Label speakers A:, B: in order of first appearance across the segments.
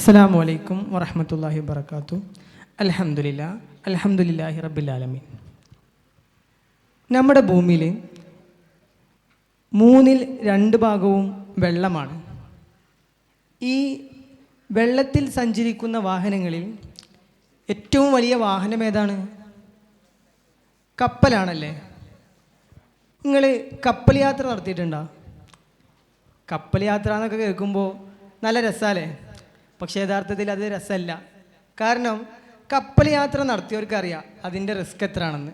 A: അസ്സാം വലൈക്കും വറഹമത്തല്ലാഹി വർക്കാത്തു അലഹമുല്ല അലഹമുല്ലാഹി റബ്ബിലാലമീൻ. നമ്മുടെ ഭൂമിയിൽ മൂന്നിൽ രണ്ട് ഭാഗവും വെള്ളമാണ്. ഈ വെള്ളത്തിൽ സഞ്ചരിക്കുന്ന വാഹനങ്ങളിൽ ഏറ്റവും വലിയ വാഹനം ഏതാണ്? കപ്പലാണല്ലേ? നിങ്ങൾ കപ്പൽ യാത്ര നടത്തിയിട്ടുണ്ടോ? കപ്പൽ യാത്ര എന്നൊക്കെ കേൾക്കുമ്പോൾ നല്ല രസമല്ലേ പക്ഷേ യഥാർത്ഥത്തിൽ അത് രസമല്ല. കാരണം കപ്പൽ യാത്ര നടത്തിയവർക്കറിയാം അതിന്റെ റിസ്ക് എത്രയാണെന്ന്.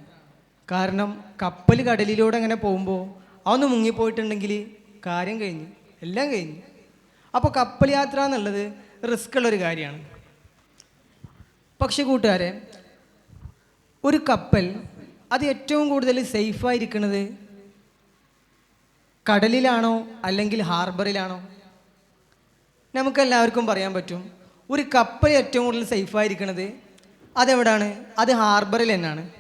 A: കാരണം കപ്പൽ കടലിലൂടെ അങ്ങനെ പോകുമ്പോൾ അതൊന്ന് മുങ്ങിപ്പോയിട്ടുണ്ടെങ്കിൽ കാര്യം കഴിഞ്ഞു എല്ലാം കഴിഞ്ഞു. അപ്പോൾ കപ്പൽ യാത്ര എന്നുള്ളത് റിസ്ക് ഉള്ളൊരു കാര്യമാണ്. പക്ഷെ കൂട്ടുകാരെ ഒരു കപ്പൽ അത് ഏറ്റവും കൂടുതൽ സേഫായിരിക്കുന്നത് കടലിലാണോ അല്ലെങ്കിൽ ഹാർബറിലാണോ? നമുക്കെല്ലാവർക്കും പറയാൻ പറ്റും. ഒരു കപ്പൽ ഏറ്റവും കൂടുതൽ സേഫായിരിക്കണത് അതെവിടാണ്? അത് ഹാർബറിൽ തന്നെയാണ്.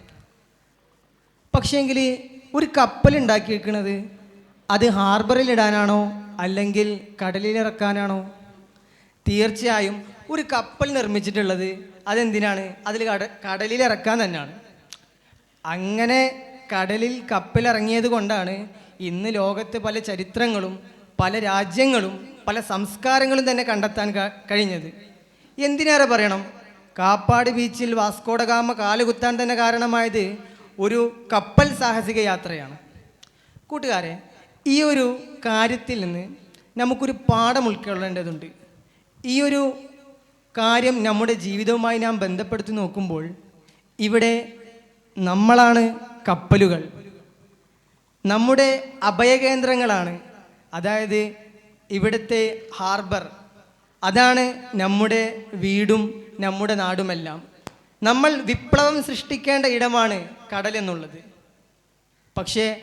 A: പക്ഷേങ്കിൽ ഒരു കപ്പൽ ഉണ്ടാക്കിയിരിക്കുന്നത് അത് ഹാർബറിൽ ഇടാനാണോ? അല്ലെങ്കിൽ കടലിലിറക്കാനാണോ തീർച്ചയായും ഒരു കപ്പൽ നിർമ്മിച്ചിട്ടുള്ളത് അതെന്തിനാണ്? അതിൽ കട കടലിൽ ഇറക്കാൻ തന്നെയാണ്. അങ്ങനെ കടലിൽ കപ്പലിറങ്ങിയത് കൊണ്ടാണ് ഇന്ന് ലോകത്ത് പല ചരിത്രങ്ങളും പല രാജ്യങ്ങളും പല സംസ്കാരങ്ങളും തന്നെ കണ്ടെത്താൻ കഴിഞ്ഞത്. എന്തിനേറെ പറയണം? കാപ്പാട് ബീച്ചിൽ വാസ്കോഡഗാമ കാലുകുത്താൻ തന്നെ കാരണമായത് ഒരു കപ്പൽ സാഹസിക യാത്രയാണ്. കൂട്ടുകാരെ ഈ ഒരു കാര്യത്തിൽ നിന്ന് നമുക്കൊരു പാഠം ഉൾക്കൊള്ളേണ്ടതുണ്ട്. ഈ ഒരു കാര്യം നമ്മുടെ ജീവിതവുമായി നാം ബന്ധപ്പെടുത്തി നോക്കുമ്പോൾ ഇവിടെ നമ്മളാണ് കപ്പലുകൾ. നമ്മുടെ അഭയകേന്ദ്രങ്ങളാണ്. അതായത് ഇവിടുത്തെ ഹാർബർ അതാണ് നമ്മുടെ വീടും നമ്മുടെ നാടുമെല്ലാം. നമ്മൾ വിപ്ലവം സൃഷ്ടിക്കേണ്ട ഇടമാണ് കടൽ എന്നുള്ളത്. പക്ഷേ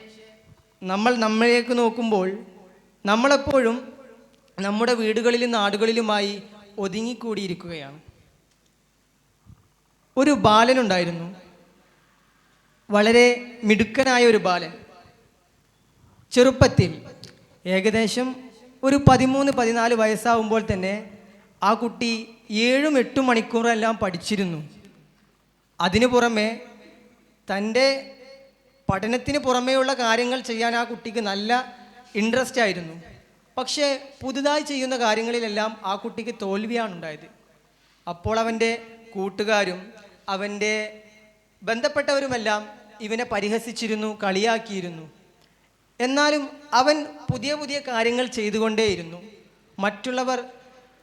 A: നമ്മൾ നമ്മളിലേക്ക് നോക്കുമ്പോൾ നമ്മളെപ്പോഴും നമ്മുടെ വീടുകളിലും നാടുകളിലുമായി ഒതുങ്ങിക്കൂടിയിരിക്കുകയാണ്. ഒരു ബാലനുണ്ടായിരുന്നു വളരെ മിടുക്കനായ ഒരു ബാലൻ. ചെറുപ്പത്തിൽ ഏകദേശം ഒരു പതിമൂന്ന് പതിനാല് വയസ്സാവുമ്പോൾ തന്നെ ആ കുട്ടി ഏഴും എട്ടും മണിക്കൂറെല്ലാം പഠിച്ചിരുന്നു. അതിനു പുറമെ തന്റെ പഠനത്തിന് പുറമേയുള്ള കാര്യങ്ങൾ ചെയ്യാൻ ആ കുട്ടിക്ക് നല്ല ഇൻട്രസ്റ്റ് ആയിരുന്നു. പക്ഷേ പുതുതായി ചെയ്യുന്ന കാര്യങ്ങളിലെല്ലാം ആ കുട്ടിക്ക് തോൽവിയാണ് ഉണ്ടായത്. അപ്പോൾ അവന്റെ കൂട്ടുകാരും അവന്റെ ബന്ധപ്പെട്ടവരുമെല്ലാം ഇവനെ പരിഹസിച്ചിരുന്നു കളിയാക്കിയിരുന്നു. എന്നാലും അവൻ പുതിയ പുതിയ കാര്യങ്ങൾ ചെയ്തുകൊണ്ടേയിരുന്നു. മറ്റുള്ളവർ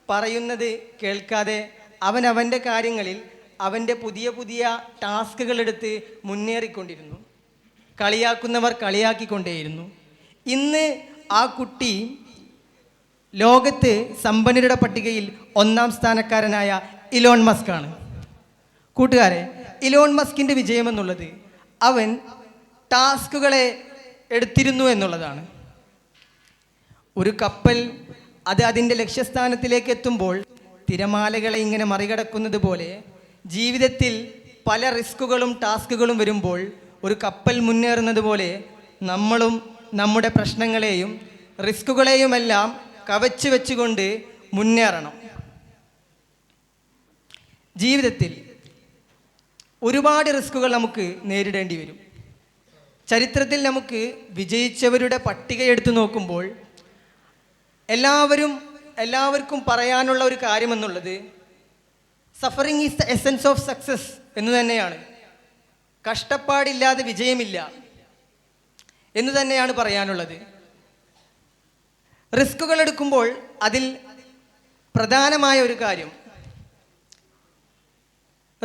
A: പറയുന്നത് കേൾക്കാതെ അവൻ അവന്റെ കാര്യങ്ങളിൽ അവന്റെ പുതിയ പുതിയ ടാസ്കുകളെടുത്ത് മുന്നേറിക്കൊണ്ടിരുന്നു. കളിയാക്കുന്നവർ കളിയാക്കിക്കൊണ്ടേയിരുന്നു. ഇന്ന് ആ കുട്ടി ലോകത്ത് സമ്പന്നരുടെ പട്ടികയിൽ ഒന്നാം സ്ഥാനക്കാരനായ ഇലോൺ മസ്ക് ആണ് കൂട്ടുകാരെ ഇലോൺ മസ്കിന്റെ വിജയമെന്നുള്ളത് അവൻ ടാസ്കുകളെ എടുത്തിരുന്നു എന്നുള്ളതാണ്. ഒരു കപ്പൽ അത് അതിന്റെ ലക്ഷ്യസ്ഥാനത്തിലേക്ക് എത്തുമ്പോൾ തിരമാലകളെ ഇങ്ങനെ മറികടക്കുന്നത് പോലെ ജീവിതത്തിൽ പല റിസ്കുകളും ടാസ്കുകളും വരുമ്പോൾ ഒരു കപ്പൽ മുന്നേറുന്നത് പോലെ നമ്മളും നമ്മുടെ പ്രശ്നങ്ങളെയും റിസ്കുകളെയുമെല്ലാം കവച്ചു വെച്ചുകൊണ്ട് മുന്നേറണം. ജീവിതത്തിൽ ഒരുപാട് റിസ്കുകൾ നമുക്ക് നേരിടേണ്ടി വരും. ചരിത്രത്തിൽ നമുക്ക് വിജയിച്ചവരുടെ പട്ടിക എടുത്തു നോക്കുമ്പോൾ എല്ലാവരും എല്ലാവർക്കും പറയാനുള്ള ഒരു കാര്യമെന്നുള്ളത് suffering is the essence of success എന്ന് തന്നെയാണ്. കഷ്ടപ്പാടില്ലാതെ വിജയമില്ല എന്ന് തന്നെയാണ് പറയാനുള്ളത്. റിസ്കുകൾ എടുക്കുമ്പോൾ അതിൽ പ്രധാനമായ ഒരു കാര്യം.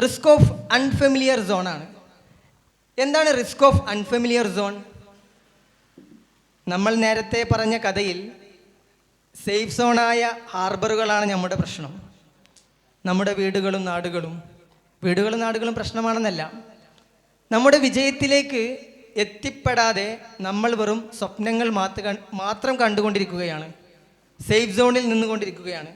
A: റിസ്ക് ഓഫ് അൺഫെമിലിയർ സോണാണ്. എന്താണ് റിസ്ക് ഓഫ് അൺഫെമിലിയർ സോൺ നമ്മൾ നേരത്തെ പറഞ്ഞ കഥയിൽ സേഫ് സോണായ ഹാർബറുകളാണ് നമ്മുടെ പ്രശ്നം. നമ്മുടെ വീടുകളും നാടുകളും. വീടുകളും നാടുകളും പ്രശ്നമാണെന്നല്ല. നമ്മുടെ വിജയത്തിലേക്ക് എത്തിപ്പെടാതെ നമ്മൾ വെറും സ്വപ്നങ്ങൾ മാത്ര കണ്ടുകൊണ്ടിരിക്കുകയാണ്. സേഫ് സോണിൽ നിന്നുകൊണ്ടിരിക്കുകയാണ്.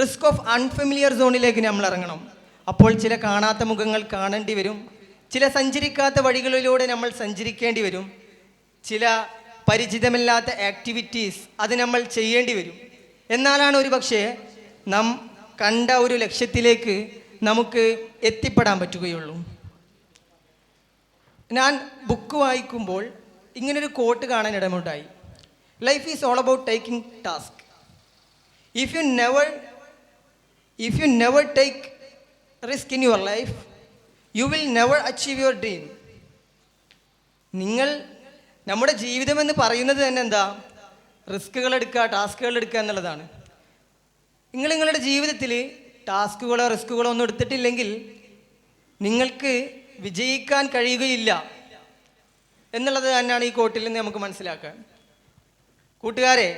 A: റിസ്ക് ഓഫ് അൺഫെമിലിയർ സോണിലേക്ക് നമ്മൾ ഇറങ്ങണം. അപ്പോൾ ചില കാണാത്ത മുഖങ്ങൾ കാണേണ്ടി വരും. ചില സഞ്ചരിക്കാത്ത വഴികളിലൂടെ നമ്മൾ സഞ്ചരിക്കേണ്ടി വരും. ചില പരിചിതമില്ലാത്ത ആക്ടിവിറ്റീസ് അത് നമ്മൾ ചെയ്യേണ്ടി വരും. എന്നാലാണ് ഒരു പക്ഷേ നാം കണ്ട ഒരു ലക്ഷ്യത്തിലേക്ക് നമുക്ക് എത്തിപ്പെടാൻ പറ്റുകയുള്ളൂ. ഞാൻ ബുക്ക് വായിക്കുമ്പോൾ ഇങ്ങനൊരു കോട്ട് കാണാൻ ഇടമുണ്ടായി. Life is all about taking task if you never if you never take risk in your life you will never achieve your dream നിങ്ങൾ നമ്മുടെ ജീവിതം എന്ന് പറയുന്നത് തന്നെ എന്താ? റിസ്ക്കുകൾ എടുക്കുക ടാസ്കുകൾ എടുക്കുക എന്നുള്ളതാണ്. നിങ്ങൾ നിങ്ങളുടെ ജീവിതത്തിൽ ടാസ്കുകളോ റിസ്കുകളോ ഒന്നും എടുത്തിട്ടില്ലെങ്കിൽ നിങ്ങൾക്ക് വിജയിക്കാൻ കഴിയുകയില്ല എന്നുള്ളത് തന്നെയാണ് ഈ കോട്ടിൽ നിന്ന് നമുക്ക് മനസ്സിലാക്കാൻ കൂട്ടുകാരെ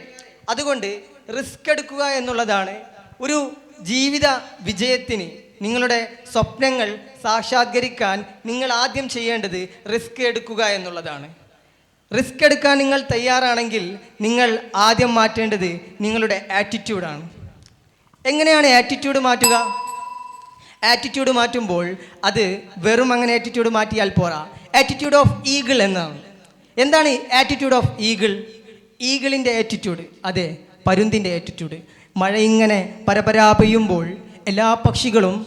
A: അതുകൊണ്ട് റിസ്ക് എടുക്കുക എന്നുള്ളതാണ് ഒരു ജീവിത വിജയത്തിന് നിങ്ങളുടെ സ്വപ്നങ്ങൾ സാക്ഷാത്കരിക്കാൻ നിങ്ങൾ ആദ്യം ചെയ്യേണ്ടത് റിസ്ക് എടുക്കുക എന്നുള്ളതാണ്. റിസ്ക് എടുക്കാൻ നിങ്ങൾ തയ്യാറാണെങ്കിൽ നിങ്ങൾ ആദ്യം മാറ്റേണ്ടത് നിങ്ങളുടെ ആറ്റിറ്റ്യൂഡാണ് എങ്ങനെയാണ് ആറ്റിറ്റ്യൂഡ് മാറ്റുക? ആറ്റിറ്റ്യൂഡ് മാറ്റുമ്പോൾ അത് വെറും അങ്ങനെ ആറ്റിറ്റ്യൂഡ് മാറ്റിയാൽ പോരാ. ആറ്റിറ്റ്യൂഡ് ഓഫ് ഈഗിൾ എന്നാണ്. എന്താണ് ആറ്റിറ്റ്യൂഡ് ഓഫ് ഈഗിൾ ഈഗിളിന്റെ ആറ്റിറ്റ്യൂഡ് അതെ പരുന്തിന്റെ ആറ്റിറ്റ്യൂഡ് മഴ ഇങ്ങനെ പരപരാ പെയ്യുമ്പോൾ എല്ലാ പക്ഷികളും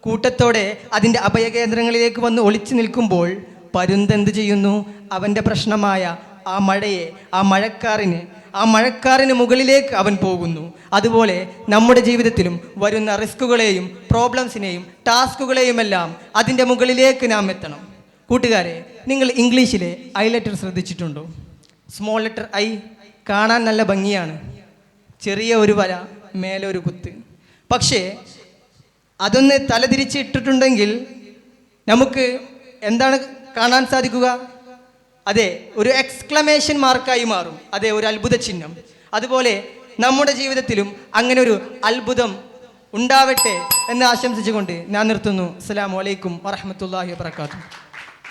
A: കൂട്ടത്തോടെ അതിന്റെ അഭയകേന്ദ്രങ്ങളിലേക്ക് വന്ന് ഒളിച്ചു നിൽക്കുമ്പോൾ പരുന്തെന്ത് ചെയ്യുന്നു? അവന്റെ പ്രശ്നമായ ആ മഴയെ ആ മഴക്കാറിന് ആ മഴക്കാറിന് മുകളിലേക്ക് അവൻ പോകുന്നു. അതുപോലെ നമ്മുടെ ജീവിതത്തിലും വരുന്ന റിസ്കുകളെയും പ്രോബ്ലംസിനെയും ടാസ്കുകളെയുമെല്ലാം അതിന്റെ മുകളിലേക്ക് നാം എത്തണം. കൂട്ടുകാരെ നിങ്ങൾ ഇംഗ്ലീഷിലെ ഐ ലെറ്റർ ശ്രദ്ധിച്ചിട്ടുണ്ടോ? Small letter I. കാണാൻ നല്ല ഭംഗിയാണ്. ചെറിയ ഒരു വര മേലെ ഒരു കുത്ത്. പക്ഷേ അതൊന്ന് തലതിരിച്ച് ഇട്ടിട്ടുണ്ടെങ്കിൽ നമുക്ക് എന്താണ് കാണാൻ സാധിക്കുക? അതെ ഒരു എക്സ്ക്ലമേഷൻ മാർക്കായി മാറും. അതെ ഒരു അത്ഭുത ചിഹ്നം. അതുപോലെ നമ്മുടെ ജീവിതത്തിലും അങ്ങനെ ഒരു അത്ഭുതം ഉണ്ടാവട്ടെ എന്ന് ആശംസിച്ചുകൊണ്ട് ഞാൻ നിർത്തുന്നു. അസ്സാം വലൈക്കും വറഹമത്തല്ലാഹി വാത്തു